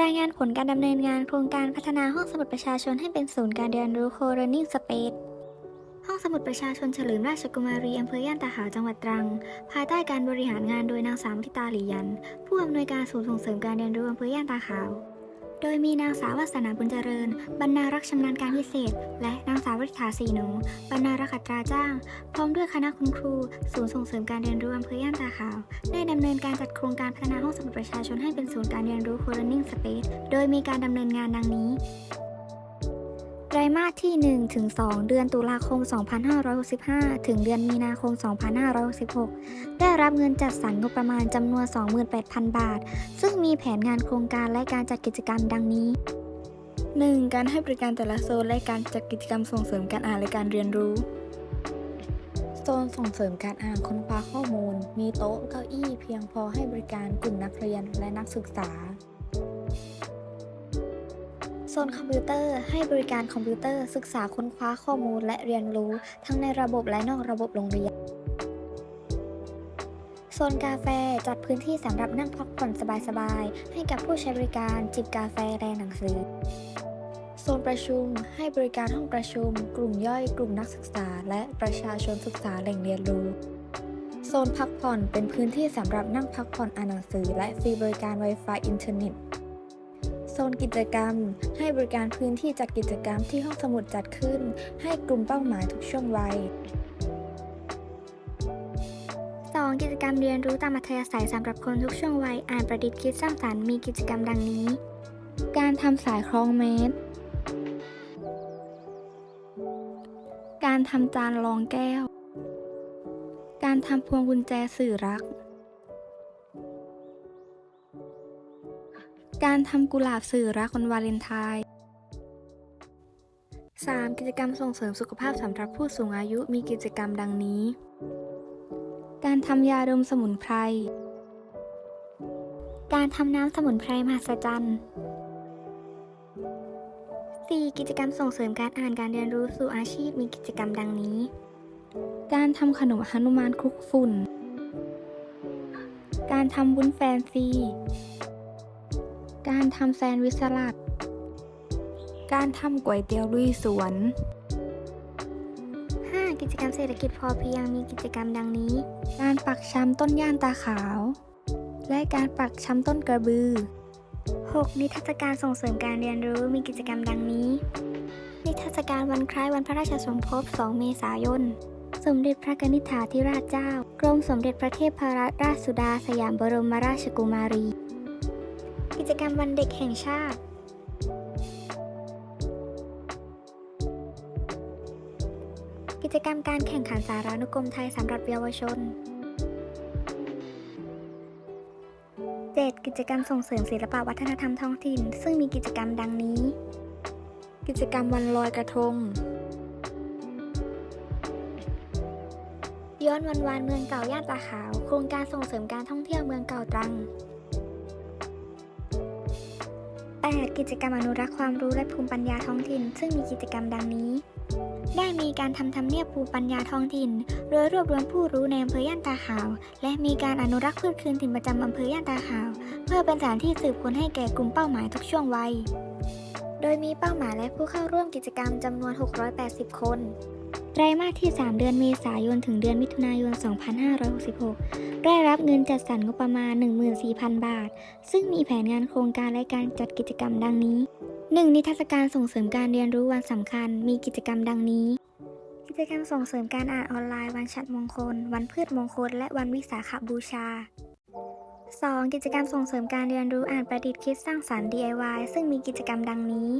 รายงานผลการดำเนินงานโครงการพัฒนาห้องสมุดประชาชนให้เป็นศูนย์การเรียนรู้โคเรนิ่งสเปซห้องสมุดประชาชนเฉลิมราชกุมารีอำเภอย่านตาขาวจังหวัดตรัง ภายใต้การบริหารงานโดยนางสาวพิตาหลียัน ผู้อำนวยการศูนย์ส่งเสริมการเรียนรู้อำเภอย่านตาขาว โดยมีนางสาววาสนาบุญเจริญ บรรณารักษ์ชำนาญการพิเศษ และนางสาววิธาสีหนู บรรณารักษ์ัตราจ้าง พร้อมด้วยคณะคุณครู ศูนย์ส่งเสริมการเรียนรู้อำเภอย่านตาขาว ได้ดำเนินการจัดโครงการพัฒนาห้องสมุดประชาชนให้เป็นศูนย์การเรียนรู้ Co-learning Space โดยมีการดำเนินงานดังนี้ รมาสที่1ถึง2เดือนตุลาคม 2565 ถึงเดือนมีนาคม 2566 ได้รับเงินจัดสรรงบประมาณจำนวน 28,000 บาท ซึ่งมีแผนงานโครงการและการจัดกิจกรรมดังนี้ 1. การให้บริการแต่ละโซนและการจัดกิจกรรมส่งเสริมการอ่านและการเรียนรู้โซนส่งเสริมการอ่านค้นคว้าข้อมูล มีโต๊ะเก้าอี้เพียงพอให้บริการกลุ่มนักเรียนและนักศึกษา โซนคอมพิวเตอร์ ให้บริการคอมพิวเตอร์ศึกษาค้นคว้าข้อมูลและเรียนรู้ ทั้งในระบบและนอกระบบโรงเรียน โซนกาแฟจัดพื้นที่สำหรับนั่งพักผ่อนสบายๆ ให้กับผู้ใช้บริการจิบกาแฟแรงหนังสือ โซนประชุม ให้บริการห้องประชุม กลุ่มย่อยกลุ่มนักศึกษา และประชาชนศึกษาแหล่งเรียนรู้โซนพักผ่อนเป็นพื้นที่สำหรับนั่งพักผ่อนอ่านหนังสือ และฟรีบริการ Wi-Fi อินเทอร์เน็ต ซนกิจกรรม ให้บริการพื้นที่จัดกิจกรรมที่ห้องสมุดจัดขึ้น ให้กลุ่มเป้าหมายทุกช่วงวัย 2. กิจกรรมเรียนรู้ตามอัธยาศัยสำหรับคนทุกช่วงวัย อ่านประดิษฐ์คิดสร้างสรรค์มีกิจกรรมดังนี้ การทำสายคล้องเมตร การทำจานรองแก้ว การทำพวงกุญแจสื่อรัก การทำกุหลาบสื่อรักวันวาเลนไทน์ 3. กิจกรรมส่งเสริมสุขภาพสำหรับผู้สูงอายุมีกิจกรรมดังนี้ การทำยาดมสมุนไพร การทำน้ำสมุนไพรมหัศจรรย์ 4. กิจกรรมส่งเสริมการอ่านการเรียนรู้สู่อาชีพมีกิจกรรมดังนี้ การทำขนมฮนุมานคลุกฝุ่น การทำวุ้นแฟนซี การทำแซนด์วิชสลัด การทำก๋วยเตี๋ยวลุยสวน 5. กิจกรรมเศรษฐกิจพอเพียงมีกิจกรรมดังนี้ การปักช้ำต้นย่านตาขาว และการปักช้ำต้นกระบือ 6. นิทรรศการส่งเสริมการเรียนรู้มีกิจกรรมดังนี้ นิทรรศการวันคล้ายวันพระราชสมภพ 2 เมษายน สมเด็จพระกนิษฐาธิราชเจ้า กรมสมเด็จพระเทพรัตนราชสุดาสยามบรมราชกุมารี กิจกรรมวันเด็กแห่งชาติ กิจกรรมการแข่งขันสารานุกรมไทยสำหรับเยาวชน 7. กิจกรรมส่งเสริมศิลปวัฒนธรรมท้องถิ่น ซึ่งมีกิจกรรมดังนี้ กิจกรรมวันลอยกระทง ย้อนวันวานเมืองเก่าย่านตาขาว โครงการส่งเสริมการท่องเที่ยวเมืองเก่าตรัง 8. กิจกรรมอนุรักษ์ความรู้และภูมิปัญญาท้องถิ่น ซึ่งมีกิจกรรมดังนี้ ได้มีการทำทำเนียบภูมิปัญญาท้องถิ่น โดยรวบรวมผู้รู้ในอำเภอย่านตาขาว และมีการอนุรักษ์พืชคืนถิ่นประจำอำเภอย่านตาขาว เพื่อเป็นสถานที่สืบค้นให้แก่กลุ่มเป้าหมายทุกช่วงวัย โดยมีเป้าหมายและผู้เข้าร่วมกิจกรรมจำนวน 680 คน ไตรมาสที่ 3 เดือนเมษายน ถึงเดือนมิถุนายน 2566 ได้รับเงินจัดสรรงบประมาณ 14,000 บาท ซึ่งมีแผนงานโครงการและการจัดกิจกรรมดังนี้ 1. นิทรรศการส่งเสริมการเรียนรู้วันสำคัญ มีกิจกรรมดังนี้ กิจกรรมส่งเสริมการอ่านออนไลน์ วันฉัตรมงคล วันพืชมงคล และวันวิสาขบูชา 2. กิจกรรมส่งเสริมการเรียนรู้อ่านประดิษฐ์คิดสร้างสรรค์ DIY ซึ่งมีกิจกรรมดังนี้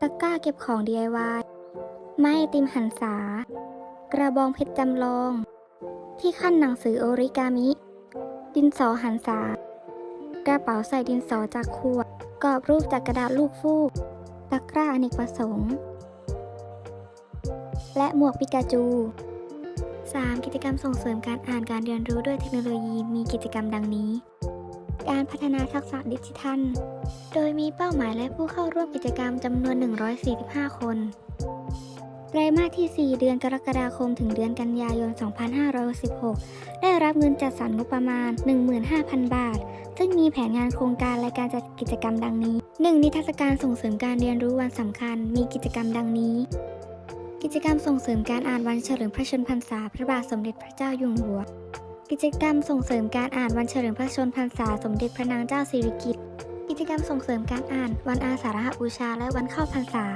ตะกร้าเก็บของ DIY ไม้ติมหันษากระบองเพชรจำลอง ที่ขั้นหนังสือโอริกามิ ดินสอหันษากระเป๋าใส่ดินสอจากขวดกรอบรูปจากกระดาษลูกฟูก ตะกร้าอเนกประสงค์ และหมวกปิกาจู 3. กิจกรรมส่งเสริมการอ่านการเรียนรู้ด้วยเทคโนโลยีมีกิจกรรมดังนี้ การพัฒนาทักษะดิจิทัล โดยมีเป้าหมายและผู้เข้าร่วมกิจกรรมจำนวน 145 คนไตรมาสที่ 4 เดือนกรกฎาคมถึงเดือนกันยายน 2516ได้รับเงินจัดสรรงบประมาณ 15,000 บาท ซึ่งมีแผนงานโครงการและการจัดกิจกรรมดังนี้ 1. นิทรรศการส่งเสริมการเรียนรู้วันสำคัญ มีกิจกรรมดังนี้ กิจกรรมส่งเสริมการอ่านวันเฉลิมพระชนมพรรษาพระบาทสมเด็จพระเจ้าอยู่หัว กิจกรรมส่งเสริมการอ่านวันเฉลิมพระชนมพรรษาสมเด็จพระนางเจ้าสิริกิติ์ กิจกรรมส่งเสริมการอ่านวันอาสาฬหบูชาและวันเข้าพรรษา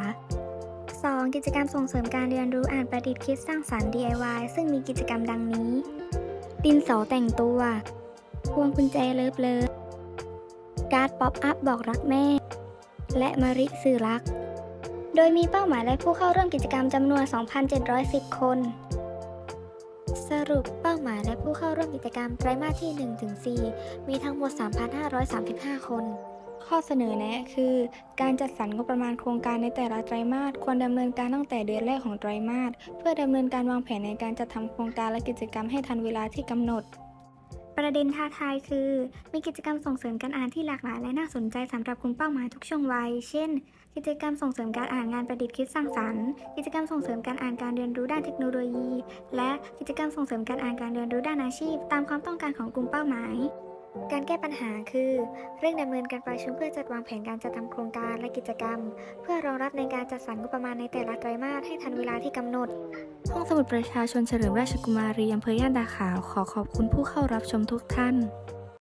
2. กิจกรรมส่งเสริมการเรียนรู้อ่านประดิษฐ์คิดสร้างสรรค์ DIY ซึ่งมีกิจกรรมดังนี้ ดินสอแต่งตัว พวงกุญแจเลิฟเลิฟการ์ดป๊อปอัพบอกรักแม่ และมะริสื่อรัก โดยมีเป้าหมายและผู้เข้าร่วมกิจกรรมจำนวน 2,710 คน สรุปเป้าหมายและผู้เข้าร่วมกิจกรรมไตรมาสที่ 1-4 มีทั้งหมด 3,535 คน ข้อเสนอแนะคือ การจัดสรรงบประมาณโครงการในแต่ละไตรมาสควรดำเนินการตั้งแต่เดือนแรกของไตรมาสเพื่อดำเนินการวางแผนในการจัดทำโครงการและกิจกรรมให้ทันเวลาที่กำหนดประเด็นท้าทายคือ มีกิจกรรมส่งเสริมการอ่านที่หลากหลายและน่าสนใจสำหรับกลุ่มเป้าหมายทุกช่วงวัย เช่น กิจกรรมส่งเสริมการอ่านงานประดิษฐ์คิดสร้างสรรค์ กิจกรรมส่งเสริมการอ่านการเรียนรู้ด้านเทคโนโลยี และกิจกรรมส่งเสริมการอ่านการเรียนรู้ด้านอาชีพ ตามความต้องการของกลุ่มเป้าหมาย การแก้ปัญหาคือเร่งดำเนินการประชุมเพื่อจัดวางแผนการจัดทำโครงการและกิจกรรม เพื่อรองรับในการจัดสรรงบประมาณในแต่ละไตรมาสให้ทันเวลาที่กำหนด ห้องสมุดประชาชนเฉลิมราชกุมารีอำเภอย่านตาขาวขอขอบคุณผู้เข้ารับชมทุกท่าน